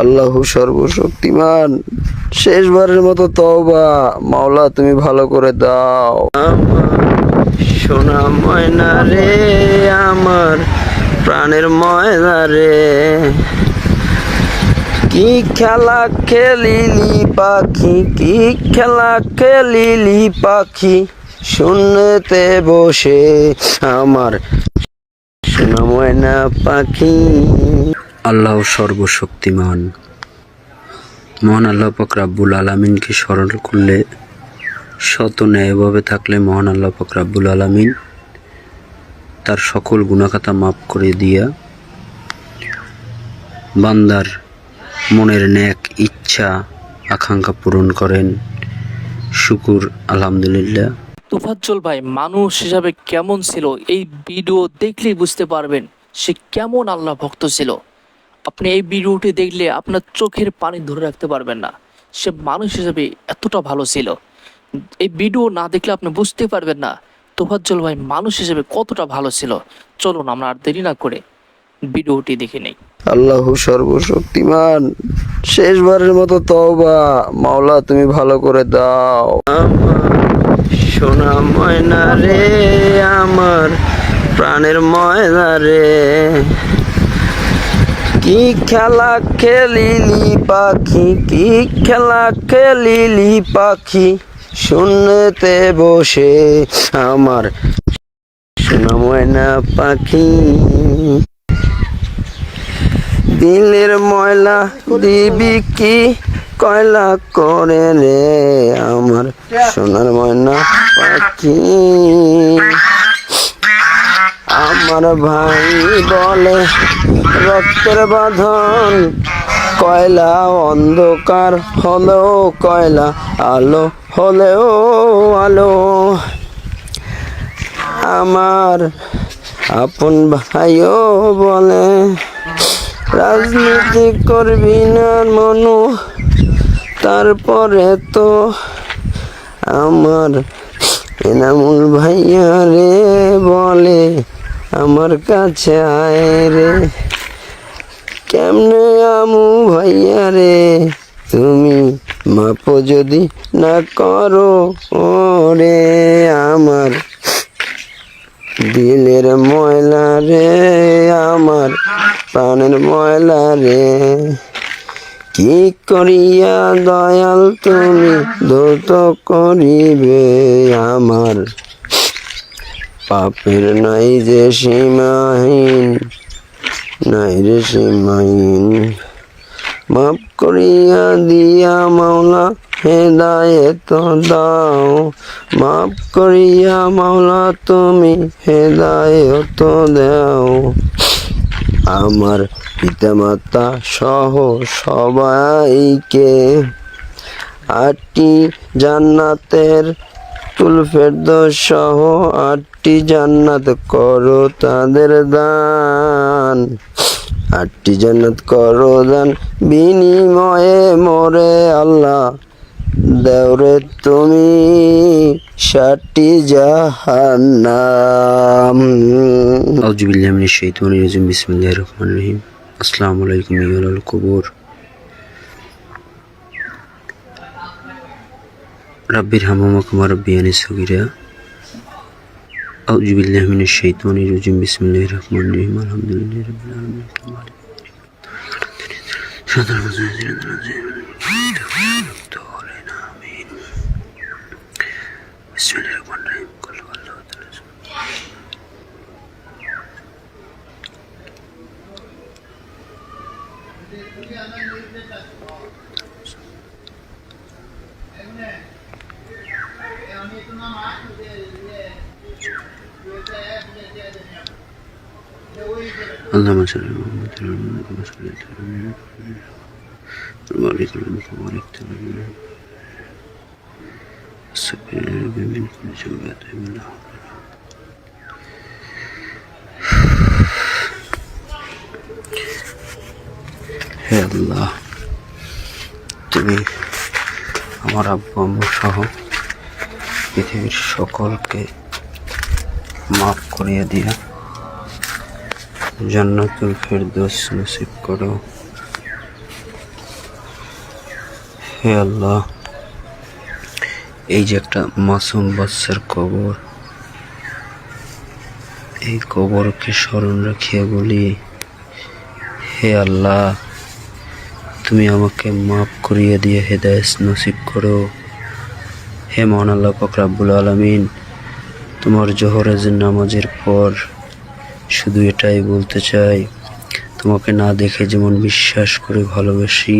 আল্লাহ সর্বশক্তিমান। শেষবারের মতো তওবা। মাওলা, তুমি ভালো করে দাও। সোনা ময়না রে, আমার প্রাণের ময়না রে। কি খেলা খেলিলি পাখি, কি খেলা খেলিলি পাখি। শূন্যতে বসে আমার সোনা ময়না পাখি। আল্লাহ সর্বশক্তিমান। মহান আল্লাহ পাক রাব্বুল আলমিনকে স্মরণ করলে শত ন্যায়ভাবে থাকলে মহান আল্লাহ পাক রাব্বুল আলমিন তার সকল গুণাখাতা মাফ করে দিয়া বান্দার মনের ন্যাক, ইচ্ছা, আকাঙ্ক্ষা পূরণ করেন। শুকুর, আলহামদুলিল্লাহ। তোফাজ্জল ভাই, মানুষ হিসাবে কেমন ছিল? এই ভিডিও দেখলেই বুঝতে পারবেন সে কেমন আল্লাহ ভক্ত ছিল। আপনি এই ভিডিওটি দেখলে আপনার চোখের পানি ধরে রাখতে পারবেন না। সে মানুষ হিসাবে এতটা ভালো ছিল। এই ভিডিও না দেখলে আপনি বুঝতে পারবেন না তোফাজ্জল ভাই মানুষ হিসেবে কতটা ভালো ছিল। চলুন আমরা আর দেরি না করে ভিডিওটি দেখে নেই। আল্লাহ সর্বশক্তিমান শেষবারের মতো তওবা। মাওলা তুমি ভালো করে দাও। আমার সোনা ময়না রে আমার প্রাণের ময়না রে। কি খেলা খেলিলি পাখি? কি খেলা খেলিলি পাখি? শুনতে বসে আমার সোনা ময়না পাখি। দিলের ময়লা দিবি কি কয়লা করে রে আমার সোনার ময়না পাখি? আমার ভাই বলে, রক্তের বাঁধন, কয়লা অন্ধকার হলেও কয়লা, আলো হলেও আলো। আমার আপন ভাইও বলে, রাজনীতি করবি না মনু, তারপরে তো আমার এনামুল ভাইয়া রে বলে। আমার কাছে আয় রে। কেমনে আমু ভাইয়া রে? তুমি মাপো যদি না করো রে আমার দিলের ময়লা রে, আমার প্রাণের ময়লা রে। কি করিয়া দয়াল তুমি দ্রুত করিবে আমার পাপের নাই যে সীমাহীন, নাই রে সীমাহীন। মাফ করিয়া দিয়া মাওলা, হেদায়েত দাও। মাফ করিয়া মাওলা, তুমি হেদায়েত দাও। আমার পিতামাতা সহ সবাইকে আটটি জান্নাতের তুল ফেরদৌস সহ আটটি জান্নাত করো তাদের দান। আটটি জান্নাত করো দান। বিনিময়ে মোরে আল্লাহ। দেওরে তুমি ষাটটি জাহান্নাম। আসসালামু আলাইকুম ইয়াল কুবুর। রাব্বির হামামাকুম রাব্বিয়ানি সগীরা। আউযুবিল্লাহি মিনাশ শাইতানির রাজিম বিসমিল্লাহির রহমানির রহিম আলহামদুলিল্লাহি রাব্বিল আলামিন সাদার আমিন বিসমিল্লাহির রহমানির রহিম কুল হুয়াল্লাহু তাআলা اللهم صل على محمد وعلى آل محمد كما صليت على إبراهيم وبارك على محمد وبارك على إبراهيم استغفر ربي من كل شوبات من الله হে আল্লাহ তুমি আমার আব্বু আম্মু সহ পৃথিবীর সকলকে মাফ করিয়ে দিয়া। জান্নাতুল ফেরদৌস নসিব করো। হে আল্লাহ, এই যে একটা মাসুম বাচ্চার কবর, এই কবরকে স্মরণ রাখিয়া বলি, হে আল্লাহ, তুমি আমাকে মাফ করিয়ে দিয়ে হেদায়ত নসিব করো। হে মহান আল্লাহ পাক রাব্বুল আলামিন তোমার জোহরাজের নামাজের পর শুধু এটাই বলতে চাই, তোমাকে না দেখে যেমন বিশ্বাস করে ভালোবাসি,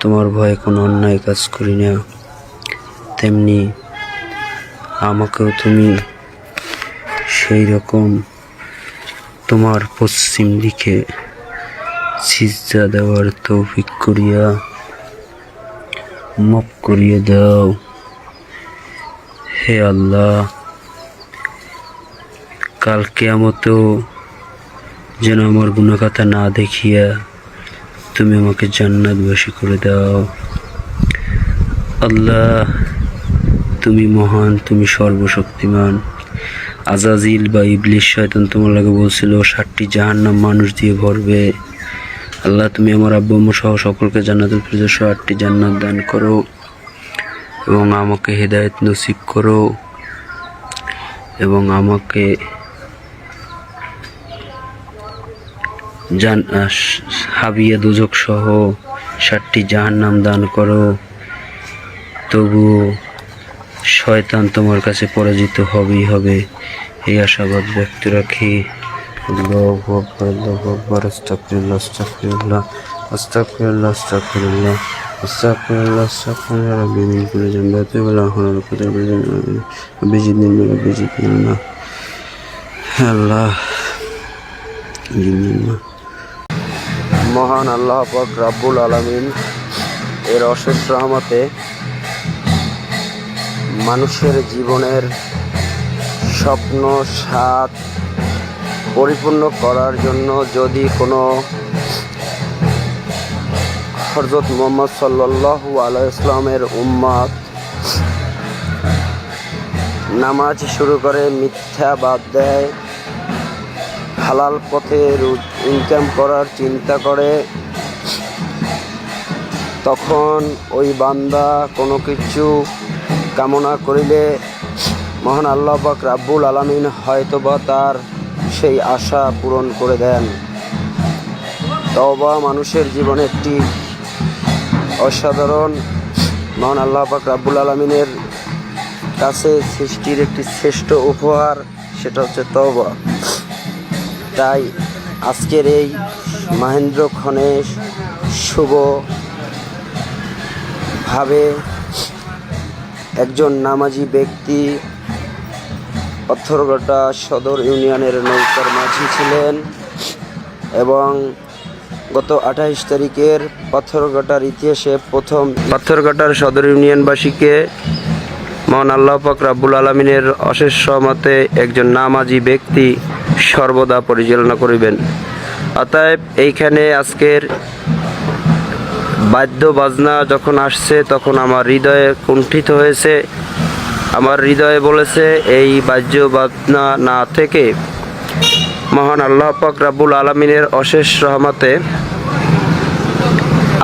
তোমার ভয়ে কোনো অন্যায় কাজ করি না। তেমনি আমাকেও তুমি সেই রকম তোমার পশ্চিম দিকে সিজদা দেওয়ার তৌফিক করিয়া মাফ করিয়ে দাও। হে আল্লাহ, কাল কেয়ামতেও যেন আমার গুণাখাতা না দেখিয়া তুমি আমাকে জান্নাত জান্নাতবাসী করে দাও। আল্লাহ, তুমি মহান, তুমি সর্বশক্তিমান। আজাজিল বা ইবলিশ শয়তান তোমার লাগে বলছিল ষাটটি জাহান্নাম মানুষ দিয়ে ভরবে। আল্লাহ, তুমি আমার আব্বু সহ সকলকে জান্নাতের সহ আটটি জান্নাত দান করো। এবং আমাকে হেদায়েত নসিব করো এবং আমাকে জান হাবিয়া দুজক সহ ষাটটি জাহান্নাম দান করো। তবুও শয়তান তোমার কাছে পরাজিত হবেই হবে। এই আশাবাদ ব্যক্ত রাখি। আল্লাহু আকবার আল্লাহু আকবার মহান আল্লাহ পাক রাব্বুল আলামিন এর অশেষ রহমতে মানুষের জীবনের স্বপ্ন স্বাদ পরিপূর্ণ করার জন্য যদি কোনো হরজত মোহাম্মদ সাল্লাল্লাহু আলাইহি ইসলামের উম্মাদ নামাজ শুরু করে মিথ্যা বাদ দেয়, হালাল পথে ইনকাম করার চিন্তা করে। তখন ওই বান্দা কোনো কিছু কামনা করিলে মহান আল্লাহ পাক রাব্বুল আলামিন হয়তোবা তার সেই আশা পূরণ করে দেন। তওবা মানুষের জীবনে একটি অসাধারণ। মহান আল্লাহ পাক রাব্বুল আলামিনের কাছে সৃষ্টির একটি শ্রেষ্ঠ উপহার, সেটা হচ্ছে তওবা। তাই আজকের এই মাহেন্দ্র ক্ষণের শুভ ভাবে একজন নামাজি ব্যক্তি পাথরঘাটা সদর ইউনিয়নের নৌকার মাঝি ছিলেন এবং গত আঠাইশ তারিখের পাথরঘাটার ইতিহাসে প্রথম পাথরঘাটার সদর ইউনিয়নবাসীকে মহান আল্লাহ পাক রাব্বুল আলমিনের অশেষ সহমতে একজন নামাজি ব্যক্তি সর্বদা পরিচালনা করিবেন। অতএব এইখানে আজকের বাদ্য বাজনা যখন আসছে, তখন আমার হৃদয়ে কুণ্ঠিত হয়েছে। আমার হৃদয়ে বলেছে, এই বাদ্য বাজনা না থেকে মহান আল্লাহ পাক রাব্বুল আলমিনের অশেষ রহমতে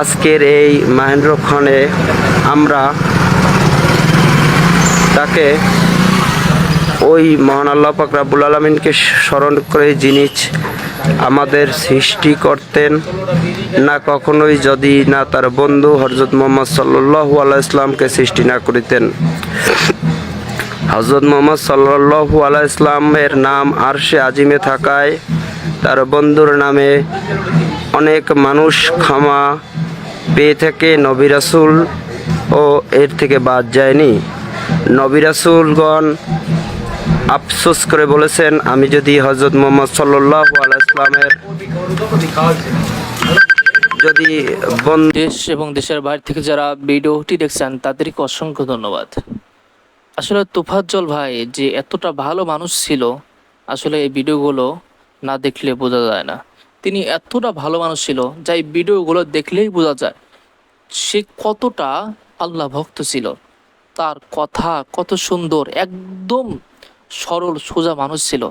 আজকের এই মাহেন্দ্রক্ষণে আমরা তাকে ওই মহান আল্লাহ পাক রাব্বুল আলমিনকে স্মরণ করে যিনি আমাদের সৃষ্টি করতেন, না কখনোই যদি না তার বন্ধু হজরত মোহাম্মদ সাল্লু আল্লাহ ইসলামকে সৃষ্টি না করিতেন। হজরত মোহাম্মদ সাল্লু আল্লাহ ইসলামের নাম আরশে আজিমে থাকায় তার বন্ধুর নামে অনেক মানুষ ক্ষমা পেয়ে থাকে নবী রাসূল ও এর থেকে বাদ যায়নি। নবী রাসূলগণ আফসোস করে বলেছেন, আমি যদি হজরত মোহাম্মদ সাল্লাহ আলাইসলামের যদি দেশ এবং দেশের বাইরে থেকে যারা ভিডিওটি দেখছেন, তাদেরকে অসংখ্য ধন্যবাদ। আসলে তোফাজ্জল ভাই, যে এতটা ভালো মানুষ ছিল, আসলে এই ভিডিওগুলো না দেখলে বোঝা যায় না। তিনি এতটা ভালো মানুষ ছিল, যা এই ভিডিওগুলো দেখলেই বোঝা যায় সে কতটা আল্লাহ ভক্ত ছিল। তার কথা কত সুন্দর, একদম সরল, সোজা মানুষ ছিল।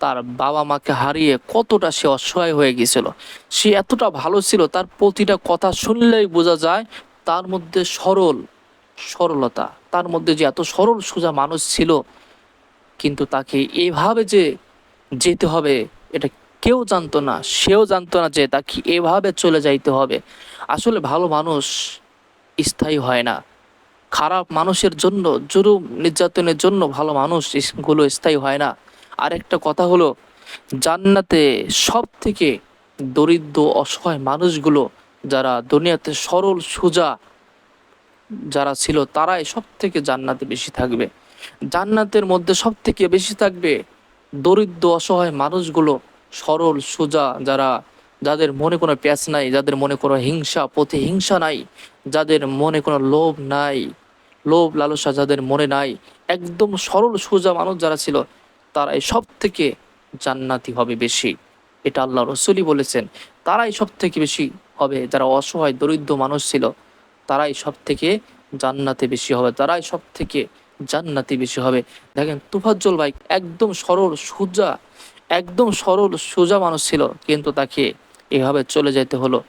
তার বাবা মাকে হারিয়ে কতটা সে অসহায় হয়ে গিয়েছিল। সে এতটা ভালো ছিল, তার প্রতিটা কথা শুনলেই বোঝা যায়, তার মধ্যে সরল সরলতা। তার মধ্যে যে এত সরল সোজা মানুষ ছিল, কিন্তু তাকে এভাবে যে যেতে হবে, এটা কেউ জানতো না, সেও জানতো না যে তাকে এভাবে চলে যাইতে হবে। আসলে ভালো মানুষ স্থায়ী হয় না। খারাপ মানুষের জন্য, জুলুম, নির্যাতনের জন্য ভালো মানুষ ইস- গুলো স্থায়ী হয় না। আর একটা কথা হলো, জান্নাতে সব থেকে দরিদ্র, অসহায় মানুষগুলো যারা দুনিয়াতে সরল, সোজা যারা ছিল তারাই সব থেকে জান্নাতে বেশি থাকবে। জান্নাতের মধ্যে সব থেকে বেশি থাকবে দরিদ্র, অসহায় মানুষগুলো, সরল, সোজা, যারা, যাদের মনে কোনো প্যাচ নাই, যাদের মনে কোনো হিংসা, প্রতিহিংসা নাই, যাদের মনে কোনো লোভ নাই, লোভ লালসা যাদের মনে নাই, একদম সরল, সোজা মানুষ যারা ছিল, তারাই সব থেকে জান্নাতি হবে বেশি। এটা আল্লাহ রসুলই বলেছেন। তারাই সব থেকে বেশি হবে যারা অসহায়, দরিদ্র মানুষ ছিল। তারাই সব থেকে জান্নাতে বেশি হবে, তারাই সব থেকে জান্নাতি বেশি হবে। দেখেন, তুফাজ্জল ভাই একদম সরল, সোজা, একদম সরল, সোজা মানুষ ছিল, কিন্তু তাকে এভাবে চলে যেতে হলো।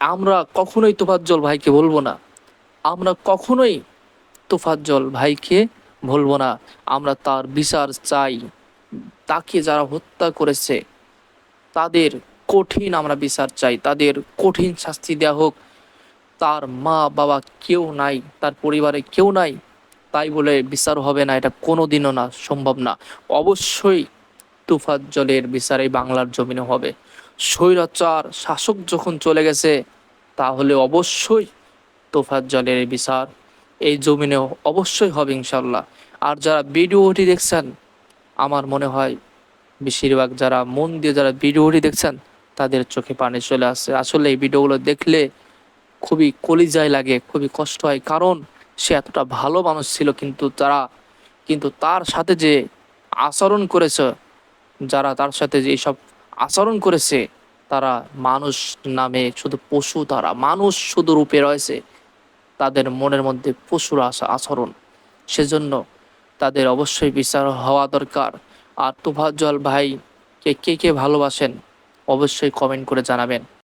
আমরা কখনোই তুফাজ্জল ভাইকে বলব না। আমরা কখনোই তোফাজ্জল ভাইকে ভুলবো না। আমরা তার বিচার চাই। তাকে যারা হত্যা করেছে, তাদের কঠিন আমরা বিচার চাই। তাদের কঠিন শাস্তি দেওয়া হোক। তার মা বাবা কেউ নাই, তার পরিবারে কেউ নাই। তাই বলে বিচার হবে না, এটা কোনোদিনও না, সম্ভব না। অবশ্যই তুফাজ্জলের বিচার এই বাংলার জমিনে হবে। স্বৈরাচার, শাসক যখন চলে গেছে, তাহলে অবশ্যই তোফাত জলের বিচার এই জমিনে অবশ্যই হবে ইনশাল্লাহ আর যারা ভিডিওটি দেখছেন, আমার মনে হয় বেশিরভাগ যারা মন দিয়ে যারা ভিডিওটি দেখছেন, তাদের চোখে পানি চলে আসে। আসলে এই ভিডিওগুলো দেখলে খুবই কলিজায় লাগে, খুবই কষ্ট হয়। কারণ সে এতটা ভালো মানুষ ছিল, কিন্তু তারা, কিন্তু তার সাথে যে আচরণ করেছে, যারা তার সাথে যে সব আচরণ করেছে, তারা মানুষ নামে শুধু পশু তারা, মানুষ শুধু রূপে রয়েছে। তাদের মনের মধ্যে পশুর আসা আচরণ। সেজন্য তাদের অবশ্যই বিচার হওয়া দরকার। আর তোফাজ্জল ভাই, কে কে কে ভালোবাসেন, অবশ্যই কমেন্ট করে জানাবেন।